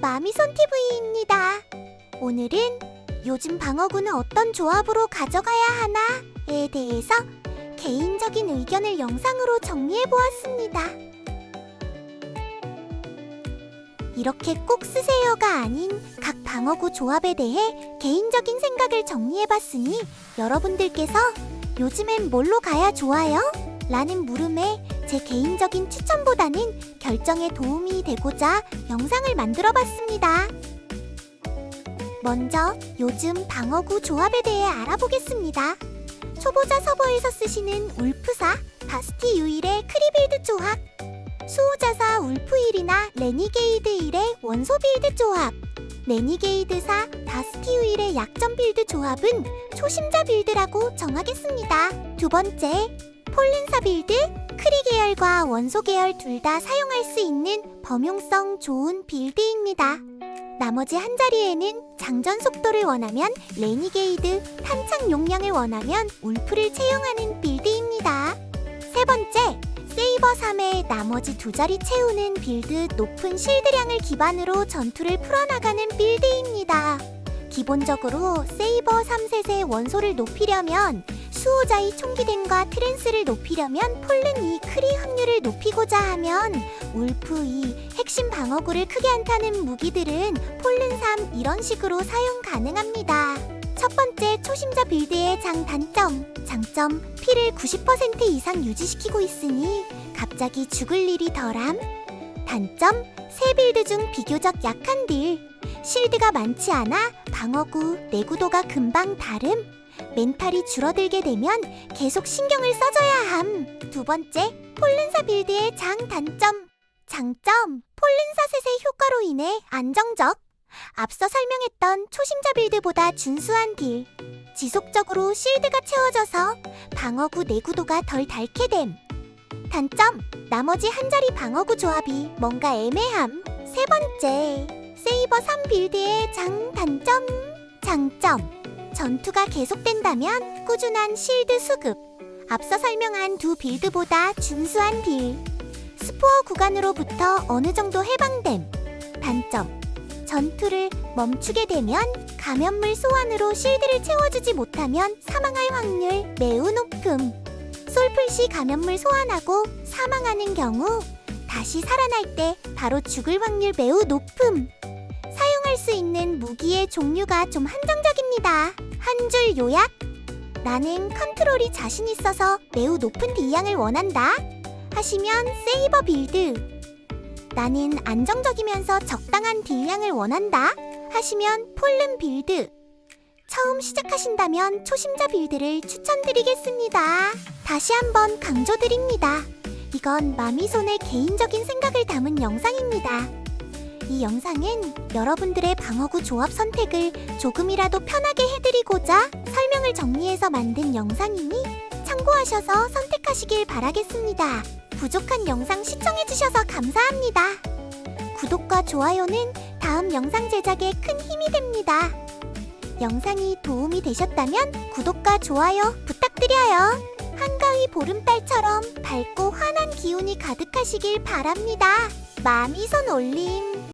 마미손 TV입니다. 오늘은 요즘 방어구는 어떤 조합으로 가져가야 하나에 대해서 개인적인 의견을 영상으로 정리해 보았습니다. 이렇게 꼭 쓰세요가 아닌 각 방어구 조합에 대해 개인적인 생각을 정리해 봤으니 여러분들께서 요즘엔 뭘로 가야 좋아요? 라는 물음에 제 개인적인 추천보다는 결정에 도움이 되고자 영상을 만들어 봤습니다. 먼저 요즘 방어구 조합에 대해 알아보겠습니다. 초보자 서버에서 쓰시는 울프사 바스티 유일의 크리빌드 조합 수호자사 울프일이나 레니게이드 일의 원소 빌드 조합 레니게이드사 다스티 유일의 약점 빌드 조합은 초심자 빌드라고 정하겠습니다. 두 번째 폴른사 빌드 크리 계열과 원소 계열 둘 다 사용할 수 있는 범용성 좋은 빌드입니다. 나머지 한 자리에는 장전 속도를 원하면 레니게이드, 탄창 용량을 원하면 울프를 채용하는 빌드입니다. 세 번째, 세이버 3의 나머지 두 자리 채우는 빌드 높은 실드량을 기반으로 전투를 풀어나가는 빌드입니다. 기본적으로 세이버 3셋의 원소를 높이려면 수호자의 총기댐과 트랜스를 높이려면 폴른 2 크리 확률을 높이고자 하면 울프 2 핵심 방어구를 크게 한타는 무기들은 폴른 3 이런 식으로 사용 가능합니다. 첫 번째 초심자 빌드의 장단점 장점 피를 90% 이상 유지시키고 있으니 갑자기 죽을 일이 덜함 단점 세 빌드 중 비교적 약한 딜 실드가 많지 않아 방어구 내구도가 금방 다름 멘탈이 줄어들게 되면 계속 신경을 써줘야 함. 두 번째, 폴른사 빌드의 장단점. 장점, 폴른사 셋의 효과로 인해 안정적. 앞서 설명했던 초심자 빌드보다 준수한 딜. 지속적으로 실드가 채워져서 방어구 내구도가 덜 닳게 됨. 단점, 나머지 한 자리 방어구 조합이 뭔가 애매함. 세 번째, 세이버 3 빌드의 장단점. 장점, 전투가 계속된다면 꾸준한 실드 수급. 앞서 설명한 두 빌드보다 준수한 딜. 스포어 구간으로부터 어느 정도 해방됨. 단점. 전투를 멈추게 되면 감염물 소환으로 실드를 채워주지 못하면 사망할 확률 매우 높음. 솔플 시 감염물 소환하고 사망하는 경우 다시 살아날 때 바로 죽을 확률 매우 높음. 사용할 수 있는 무기의 종류가 좀 한정적입니다. 한 줄 요약. 나는 컨트롤이 자신 있어서 매우 높은 딜량을 원한다. 하시면 세이버 빌드. 나는 안정적이면서 적당한 딜량을 원한다. 하시면 폴른 빌드. 처음 시작하신다면 초심자 빌드를 추천드리겠습니다. 다시 한번 강조드립니다. 이건 마미손의 개인적인 생각을 담은 영상입니다. 이 영상은 여러분들의 방어구 조합 선택을 조금이라도 편하게 해드리고자 설명을 정리해서 만든 영상이니 참고하셔서 선택하시길 바라겠습니다. 부족한 영상 시청해주셔서 감사합니다. 구독과 좋아요는 다음 영상 제작에 큰 힘이 됩니다. 영상이 도움이 되셨다면 구독과 좋아요 부탁드려요. 보름달처럼 밝고 환한 기운이 가득하시길 바랍니다. 마미손 올림.